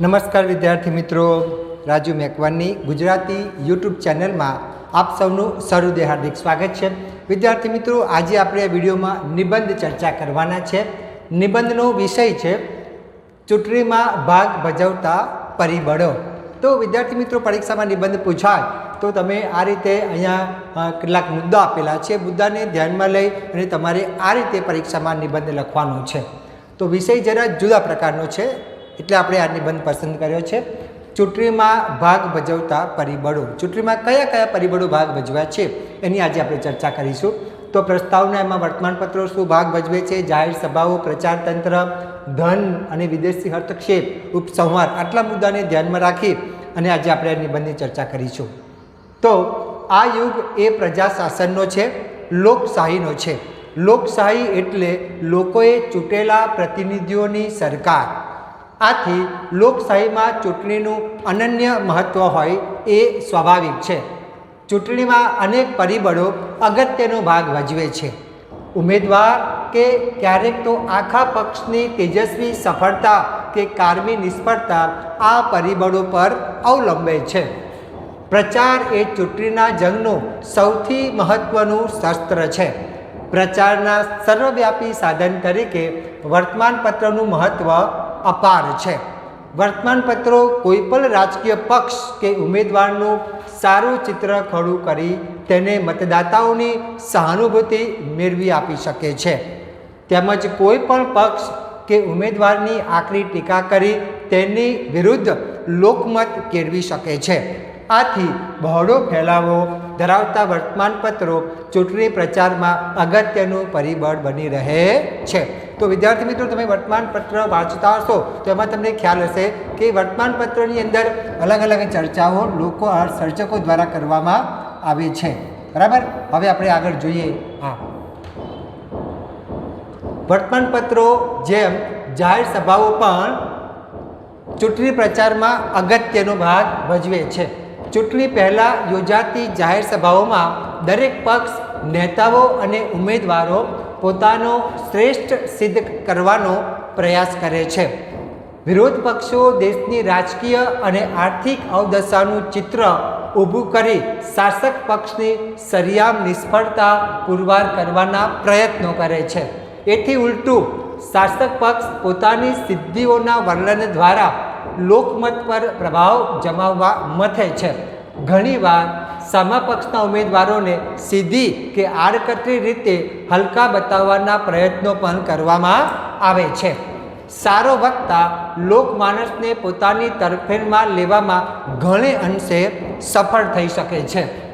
નમસ્કાર વિદ્યાર્થી મિત્રો, રાજુ મેકવાનની ગુજરાતી યુટ્યુબ ચેનલમાં આપ સૌનું સહૃદય હાર્દિક સ્વાગત છે. વિદ્યાર્થી મિત્રો, આજે આપણે આ વિડીયોમાં નિબંધ ચર્ચા કરવાના છે. નિબંધનો વિષય છે, ચૂંટણીમાં ભાગ ભજવતા પરિબળો. તો વિદ્યાર્થી મિત્રો, પરીક્ષામાં નિબંધ પૂછાય, તો તમે આ રીતે અહીંયા કેટલાક મુદ્દા આપેલા છે. મુદ્દાને ધ્યાનમાં લઈ અને તમારે આ રીતે પરીક્ષામાં નિબંધ લખવાનો છે. તો વિષય જરા જુદા પ્રકારનો છે. એટલે આપણે આ નિબંધ પસંદ કર્યો છે. ચૂંટણીમાં ભાગ ભજવતા પરિબળો. ચૂંટણીમાં કયા કયા પરિબળો ભાગ ભજવ્યા છે? એની આજે આપણે ચર્ચા કરીશું. તો પ્રસ્તાવના એમાં વર્તમાનપત્રો શું ભાગ ભજવે છે? જાહેર સભાઓ, પ્રચાર તંત્ર, ધન અને વિદેશી હસ્તક્ષેપ, ઉપસંહાર આટલા મુદ્દાને ધ્યાનમાં રાખી અને આજે આપણે આ નિબંધની ચર્ચા કરીશું. તો આ યુગ એ પ્રજા શાસનનો છે, લોકશાહીનો છે. લોકશાહી એટલે લોકોએ ચૂંટેલા પ્રતિનિધિઓની સરકાર. આથી લોકશાહીમાં ચૂંટણીનું અનન્ય મહત્ત્વ હોય એ સ્વાભાવિક છે. ચૂંટણીમાં અનેક પરિબળો અગત્યનો ભાગ ભજવે છે. ઉમેદવાર કે ક્યારેક તો આખા પક્ષની તેજસ્વી સફળતા કે કારમી નિષ્ફળતા આ પરિબળો પર અવલંબે છે. પ્રચાર એ ચૂંટણીના જંગનું સૌથી મહત્ત્વનું શસ્ત્ર છે. પ્રચારના સર્વવ્યાપી સાધન તરીકે વર્તમાનપત્રનું મહત્ત્વ અપાર છે. વર્તમાનપત્રો કોઈપણ રાજકીય પક્ષ કે ઉમેદવારનું સારું ચિત્ર ખડું કરી તેને મતદાતાઓની સહાનુભૂતિ મેળવી આપી શકે છે. તેમજ કોઈ પણ પક્ષ કે ઉમેદવારની આકરી ટીકા કરી તેની વિરુદ્ધ લોકમત કેળવી શકે છે. આથી બહોળો ફેલાવો ધરાવતા વર્તમાનપત્રો ચૂંટણી પ્રચારમાં અગત્યનું પરિબળ બની રહે છે. તો વિદ્યાર્થી મિત્રો, તમે વર્તમાનપત્ર વાંચતા હશો તો એમાં તમને ખ્યાલ હશે કે વર્તમાનપત્રની અંદર અલગ અલગ ચર્ચાઓ લોકો સર્જકો દ્વારા કરવામાં આવે છે. બરાબર? હવે આપણે આગળ જોઈએ. હા. વર્તમાનપત્રો જેમ જાહેર સભાઓ પણ ચૂંટણી પ્રચારમાં અગત્યનો ભાગ ભજવે છે. ચૂંટણી પહેલાં યોજાતી જાહેર સભાઓમાં દરેક પક્ષ, નેતાઓ અને ઉમેદવારો પોતાનો શ્રેષ્ઠ સિદ્ધ કરવાનો પ્રયાસ કરે છે. વિરોધ પક્ષો દેશની રાજકીય અને આર્થિક અવદશાનું ચિત્ર ઊભું કરી શાસક પક્ષની સરિયામ નિષ્ફળતા પુરવાર કરવાના પ્રયત્નો કરે છે. એથી ઉલટું, શાસક પક્ષ પોતાની સિદ્ધિઓના વર્ણન દ્વારા લોકમત પર પ્રભાવ જમાવવા મથે છે. ઘણીવાર સામા ઉમેદવારોને સીધી કે આડકતરી રીતે હલકા બતાવવાના પ્રયત્નો પણ કરવામાં આવે છે. સારો વક્તા લોકમાનસને પોતાની તરફેણમાં લેવામાં ઘણે અંશે સફળ થઈ શકે છે.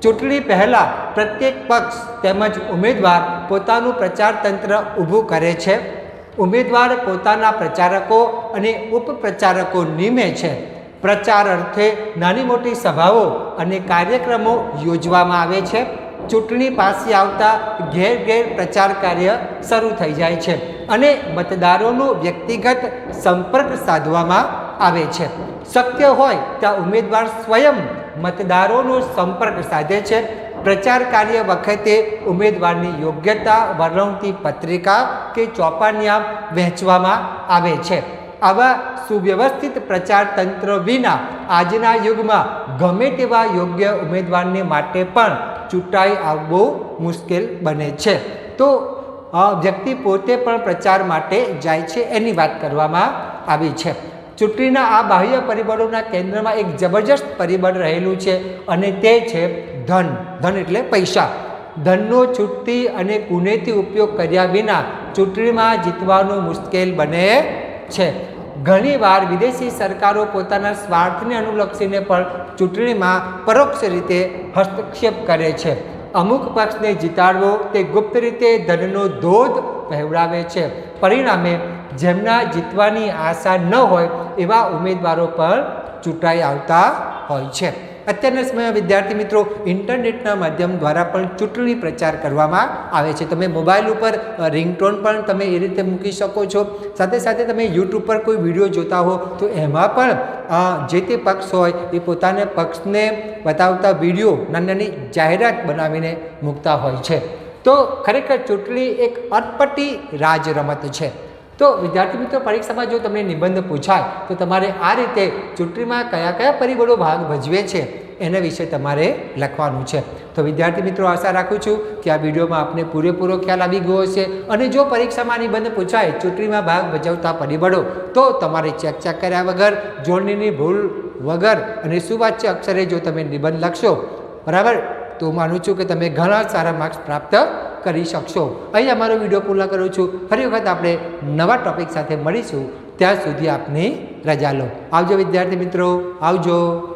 ચૂંટણી પહેલાં પ્રત્યેક પક્ષ તેમજ ઉમેદવાર પોતાનું પ્રચાર તંત્ર ઊભું કરે છે. ઉમેદવાર પોતાના પ્રચારકો અને ઉપપ્રચારકો નિમે છે. પ્રચાર અર્થે નાની મોટી સભાઓ અને કાર્યક્રમો યોજવામાં આવે છે. ચૂંટણી પાસે આવતા ઘેર ઘેર પ્રચાર કાર્ય શરૂ થઈ જાય છે અને મતદારોનો વ્યક્તિગત સંપર્ક સાધવામાં આવે છે. શક્ય હોય ત્યાં ઉમેદવાર સ્વયં મતદારોનો સંપર્ક સાધે છે. પ્રચાર કાર્ય વખતે ઉમેદવારની યોગ્યતા વર્ણવતી પત્રિકા કે ચોપાનિયા વહેંચવામાં આવે છે. આવા સુવ્યવસ્થિત પ્રચાર તંત્ર વિના આજના યુગમાં ગમે તેવા યોગ્ય ઉમેદવારને માટે પણ ચૂંટાઈ આવવું મુશ્કેલ બને છે. તો વ્યક્તિ પોતે પણ પ્રચાર માટે જાય છે એની વાત કરવામાં આવી છે. ચૂંટણીના આ બાહ્ય પરિબળોના કેન્દ્રમાં એક જબરજસ્ત પરિબળ રહેલું છે અને તે છે ધન. ધન એટલે પૈસા. ધનનો છૂટતી અને કુનેથી ઉપયોગ કર્યા વિના ચૂંટણીમાં જીતવાનું મુશ્કેલ બને છે. ઘણીવાર વિદેશી સરકારો પોતાના સ્વાર્થને અનુલક્ષીને પણ ચૂંટણીમાં પરોક્ષ રીતે હસ્તક્ષેપ કરે છે. અમુક પક્ષને જીતાડવો તે ગુપ્ત રીતે ધનનો ધોધ વહેવડાવે છે. પરિણામે જેમના જીતવાની આશા ન હોય એવા ઉમેદવારો પણ ચૂંટાઈ આવતા હોય છે. અત્યારના સમયમાં વિદ્યાર્થી મિત્રો, ઇન્ટરનેટના માધ્યમ દ્વારા પણ ચૂંટણી પ્રચાર કરવામાં આવે છે. તમે મોબાઈલ ઉપર રિંગટોન પણ તમે એ રીતે મૂકી શકો છો. સાથે સાથે તમે યુટ્યુબ પર કોઈ વીડિયો જોતા હો, તો એમાં પણ જે તે પક્ષ હોય, એ પોતાના પક્ષને બતાવતા વીડિયો નાની નાની જાહેરાત બનાવીને મૂકતા હોય છે. તો ખરેખર ચૂંટણી એક અટપટી રાજ રમત છે. તો વિદ્યાર્થી મિત્રો, પરીક્ષામાં જો તમને નિબંધ પૂછાય, તો તમારે આ રીતે ચૂંટણીમાં કયા કયા પરિબળો ભાગ ભજવે છે એના વિશે તમારે લખવાનું છે. તો વિદ્યાર્થી મિત્રો, આશા રાખું છું કે આ વિડીયોમાં આપને પૂરેપૂરો ખ્યાલ આવી ગયો હશે. અને જો પરીક્ષામાં નિબંધ પૂછાય, ચૂંટણીમાં ભાગ ભજવતા પરિબળો, તો તમારે ચેક ચેક કર્યા વગર, જોડણીની ભૂલ વગર અને સુવાચ્ય અક્ષરે જો તમે નિબંધ લખશો, બરાબર? તો માનું છું કે તમે ઘણા સારા માર્ક્સ પ્રાપ્ત કરી શકશો. અહીં અમારો વીડિયો પૂર્ણ કરું છું. ફરી વખત આપણે નવા ટોપિક સાથે મળીશું. ત્યાં સુધી આપની રજા લો. આવજો વિદ્યાર્થી મિત્રો. આવજો.